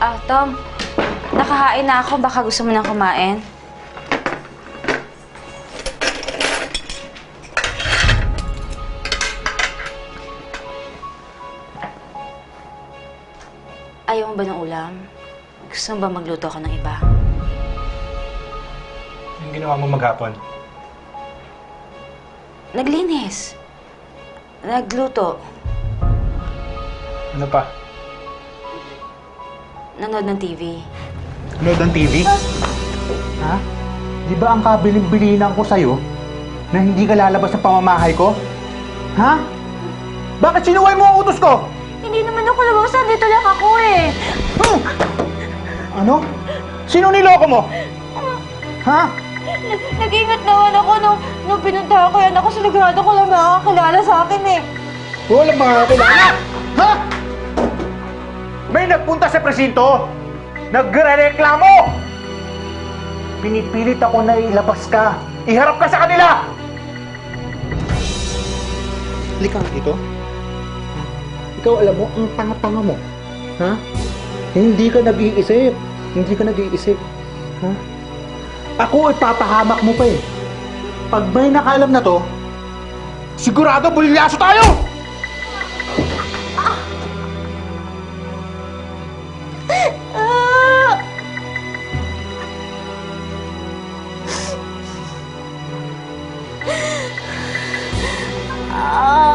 Ah, Tom. Nakahain na ako. Baka gusto mo nang kumain. Ayaw mo ba ng ulam? Gusto mo ba magluto ako ng iba? Yung ginawa mo maghapon. Naglinis. Nagluto. Ano pa? Nanood ng TV. Nood ng TV? Ha? Di ba ang kabiling-bilinan ko sa'yo na hindi ka lalabas sa pamamahay ko? Ha? Bakit sinuway mo ang utos ko? Hindi naman ako lumawasan. Dito lang ako eh. Hmm! Ano? Sino niloko mo? Ha? Nag-ingat naman ako nung, nung pinuntahan ko yan ako. Sinigurado ko lang makakakilala sa akin eh. Walang mga kilala! Ha? May nagpunta sa presinto! Nagre-reklamo! Pinipilit ako na ilabas ka. Iharap ka sa kanila! Halika nga dito. Ikaw alam mo, ang tanga-tanga mo. Ha? Hindi ka nag-iisip. Hindi ka nag-iisip. Ha? Ako ipapahamak mo pa eh. Pag may nakaalam na to, sigurado bulilyaso tayo! Ah! Ah!